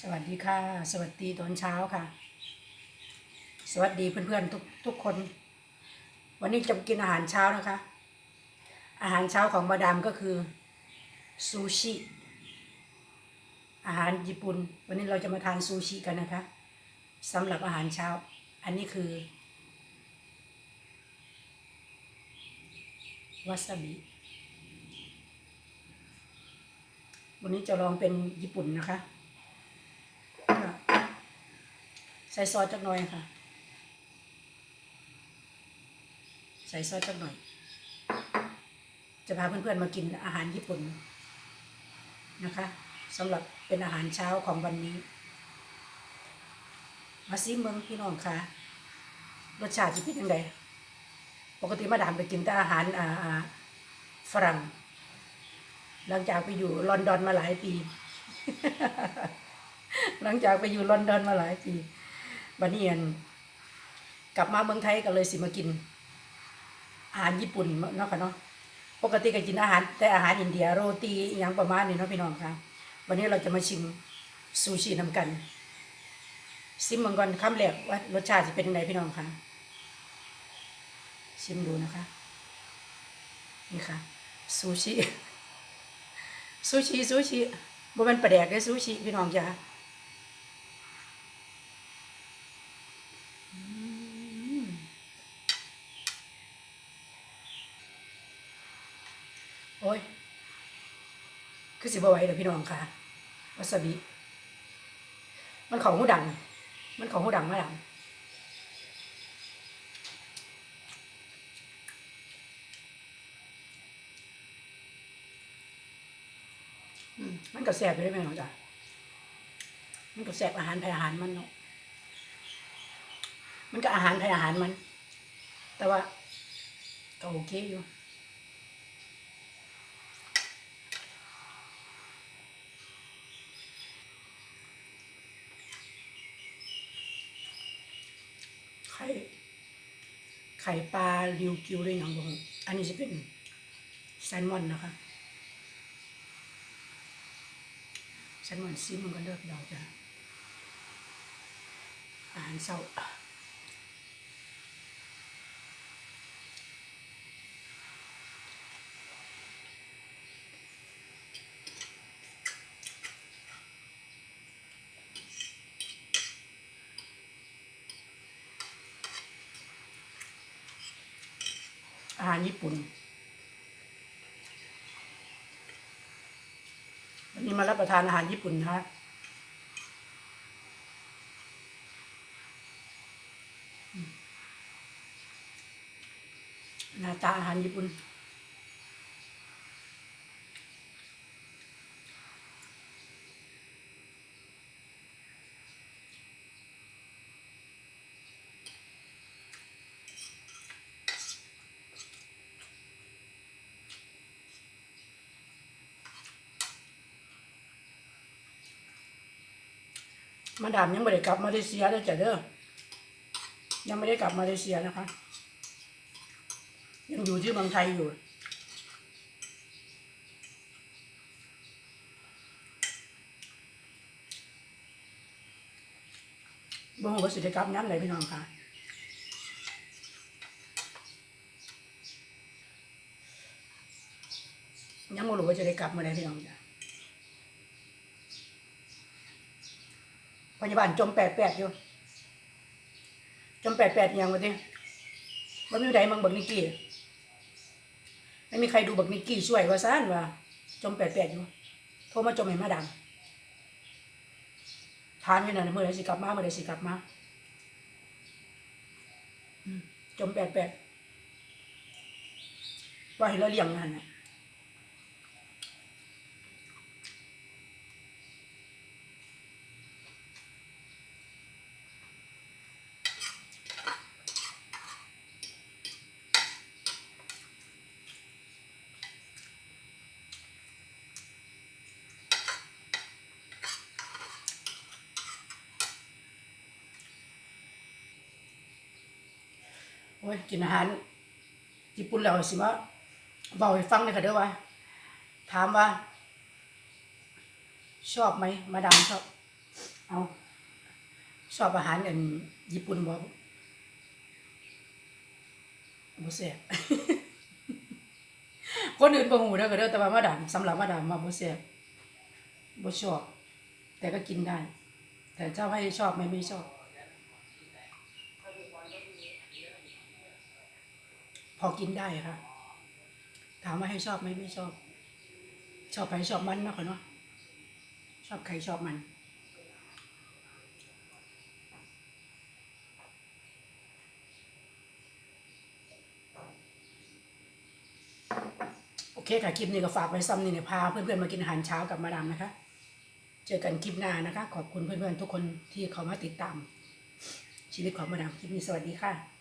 สวัสดีค่ะ สวัสดีตอนเช้าค่ะ สวัสดีเพื่อนๆทุกทุกคน วันนี้จะกินอาหารเช้านะคะ อาหารเช้าของมาดามก็คือซูชิอาหารญี่ปุ่น วันนี้เราจะมาทานซูชิกันนะคะสำหรับอาหารเช้า อันนี้คือวาซาบิวันนี้จะลองเป็นญี่ปุ่นนะคะ ใส่ซอสจักหน่อยค่ะ ใส่ซอสจักหน่อย จะพาเพื่อนๆมากินอาหารญี่ปุ่นนะคะสำหรับเป็นอาหารเช้าของวันนี้ มาซิเมืองพี่น้องค่ะ รสชาติจะเป็นยังไงปกติมาดามไปกินแต่อาหารอ่าฝรั่ง หลังจากไปอยู่ลอนดอนมาหลายปี หลังจากไปอยู่ลอนดอนมาหลายปี บัดนี้อันกลับมาเมืองไทยก็เลยสิมากิน อาหารญี่ปุ่นเนาะค่ะเนาะปกติก็กินอาหารแต่อาหารอินเดียโรตีอย่างประมาณนี้เนาะพี่น้องค่ะ วันนี้เราจะมาชิมซูชินำกันซิมมันก่อนคำแรกว่ารสชาติจะเป็นยังไงพี่น้องคะชิมดูนะคะ นี่ค่ะซูชิซูชิซูชิบ่แมันประแดกเลยซูชิพี่น้องจ้าอืมโอ้ย คือสิบไหวเด้อพี่น้องค่ะวาซาบิ มันของหูดัง มันของหูดังมาดังอืมมันก็แสบอยู่ได้ไหมน้องจ๊ะมันก็แสบอาหารภายอาหารมันเนาะ มันก็อาหารภายอาหารมัน แต่ว่าก็โอเคอยู่ ข่ไข่ปลาริวกิวด้วยอย่างบงอันนี้จะเป็นแซลมอนนะคะแซลมอนซีมันก็เลิกเราจะอาหารเช้า อาหารญี่ปุ่น วันนี้มารับประทานอาหารญี่ปุ่นนะคะหน้าตาอาหารญี่ปุ่น มาดามยังไม่ได้กลับมาเลเซียเลยจ้ะเด้อยังไม่ได้กลับมาเลเซียนะคะ ยังอยู่ที่เมืองไทยอยู่บ่ฮู้ว่าสิได้กลับยามใดพี่น้องค่ะยังบ่รู้ว่าจะได้กลับเมื่อใดพี่น้องจ้ะ พยาบาลจมแปดแปดอยู่ จมแปดแปดยังวะทีมันไม่มีใดมังบักนิกกี้ไม่มีใครดูบักนิกกี้ช่วยว่าซ่านว่า จมแปดแปดอยู่ โทรมาจมให้มาดังทานอยู่นั่นเมื่อไรสิกลับมาเมื่อไรสิกลับมาจมแปดแปดว่าให้เราเลี้ยงนั่นน่ะ โอ้ยกินอาหารญี่ปุ่นแล้วสิมาเบาให้ฟังเลยค่ะเด้อว่า ถามว่า ชอบไหมมาดามชอบ เอาชอบอาหารอันญี่ปุ่นบ่บ่แซ่บคนอื่นบ่ฮู้เด้อก็เด้อแต่ว่ามาดามสำหรับมาดามว่าบ่แซ่บบ่ชอบ แต่ก็กินได้ แต่เจ้าให้ชอบไหมไม่ชอบ อกินได้ค่ะถามว่าให้ชอบไหมไม่ชอบ ชอบใครชอบมันนะค่ะเนาะชอบใครชอบมันโอเคค่ะคลิปนี้ก็ฝากไว้ซ้ำนี่เนี่ยพาเพื่อนๆมากินอาหารเช้ากับมาดามนะคะ เจอกันคลิปหน้านะคะ ขอบคุณเพื่อนๆทุกคนที่เข้ามาติดตาม ชีวิตของมาดามคลิปนี้สวัสดีค่ะ